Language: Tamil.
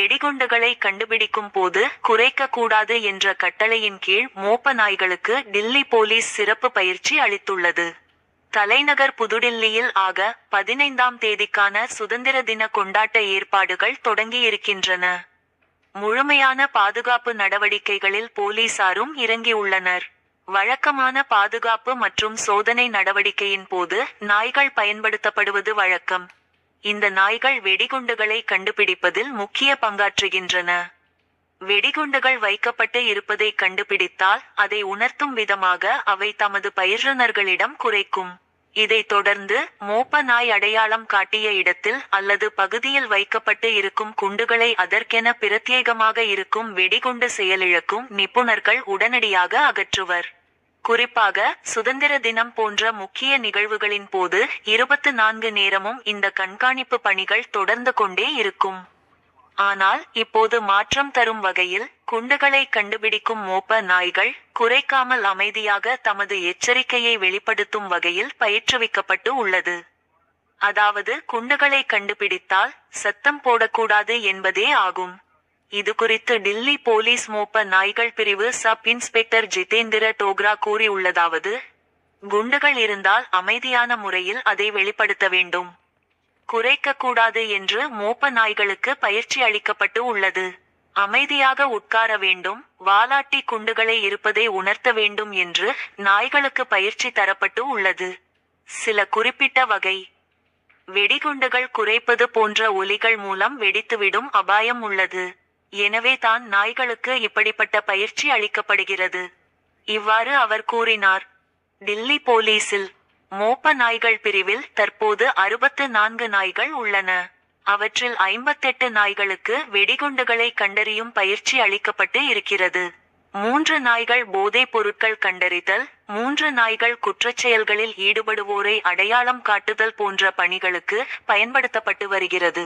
வெடிகுண்டுகளை கண்டுபிடிக்கும் போது குறைக்க கூடாது என்ற கட்டளையின் கீழ் மோப்ப நாய்களுக்கு டில்லி போலீஸ் சிறப்பு பயிற்சி அளித்துள்ளது. தலைநகர் புதுடில்லியில் ஆக பதினைந்தாம் தேதிக்கான சுதந்திர தின கொண்டாட்ட ஏற்பாடுகள் தொடங்கியிருக்கின்றன. முழுமையான பாதுகாப்பு நடவடிக்கைகளில் போலீசாரும் இறங்கியுள்ளனர். வழக்கமான பாதுகாப்பு மற்றும் சோதனை நடவடிக்கையின் போது நாய்கள் பயன்படுத்தப்படுவது வழக்கம். இந்த நாய்கள் வெடிகுண்டுகளை கண்டுபிடிப்பதில் முக்கிய பங்காற்றுகின்றன. வெடிகுண்டுகள் வைக்கப்பட்டு இருப்பதை கண்டுபிடித்தால் அதை உணர்த்தும் விதமாக அவை தமது பயிற்றுனர்களிடம் குறைக்கும். இதைத் தொடர்ந்து மோப்ப நாய் அடையாளம் காட்டிய இடத்தில் அல்லது பகுதியில் வைக்கப்பட்டு இருக்கும் குண்டுகளை அதற்கென பிரத்யேகமாக இருக்கும் வெடிகுண்டு செயலிழக்கும் நிபுணர்கள் உடனடியாக அகற்றுவர். குறிப்பாக சுதந்திர தினம் போன்ற முக்கிய நிகழ்வுகளின் போது இருபத்து நான்கு நேரமும் இந்த கண்காணிப்பு பணிகள் தொடர்ந்து கொண்டே இருக்கும். ஆனால் இப்போது மாற்றம் தரும் வகையில் குண்டுகளை கண்டுபிடிக்கும் மோப்ப நாய்கள் குறைக்காமல் அமைதியாக தமது எச்சரிக்கையை வெளிப்படுத்தும் வகையில் பயிற்றுவிக்கப்பட்டு உள்ளது. அதாவது குண்டுகளை கண்டுபிடித்தால் சத்தம் போடக்கூடாது என்பதே ஆகும். இதுகுறித்து டில்லி போலீஸ் மோப்ப நாய்கள் பிரிவு சப் இன்ஸ்பெக்டர் ஜிதேந்திர டோக்ரா கூறியுள்ளதாவது குண்டுகள் இருந்தால் அமைதியான முறையில் அதை வெளிப்படுத்த வேண்டும். குறைக்க கூடாது என்று மோப்ப நாய்களுக்கு பயிற்சி அளிக்கப்பட்டு உள்ளது. அமைதியாக உட்கார வேண்டும் வாலாட்டி குண்டுகளை இருப்பதை உணர்த்த வேண்டும் என்று நாய்களுக்கு பயிற்சி தரப்பட்டு உள்ளது. சில குறிப்பிட்ட வகை. வெடிகுண்டுகள் குறைப்பது போன்ற ஒலிகள் மூலம் வெடித்துவிடும் அபாயம் உள்ளது. எனவே தான் நாய்களுக்கு இப்படிப்பட்ட பயிற்சி அளிக்கப்படுகிறது. இவ்வாறு அவர் கூறினார். டில்லி போலீசில் மோப்ப நாய்கள் பிரிவில் தற்போது அறுபத்து நான்கு நாய்கள் உள்ளன. அவற்றில் ஐம்பத்தெட்டு நாய்களுக்கு வெடிகுண்டுகளை கண்டறியும் பயிற்சி அளிக்கப்பட்டு இருக்கிறது. மூன்று நாய்கள் போதைப் பொருட்கள் கண்டறிதல் மூன்று நாய்கள் குற்றச்செயல்களில் ஈடுபடுவோரை அடையாளம் காட்டுதல் போன்ற பணிகளுக்கு பயன்படுத்தப்பட்டு வருகிறது.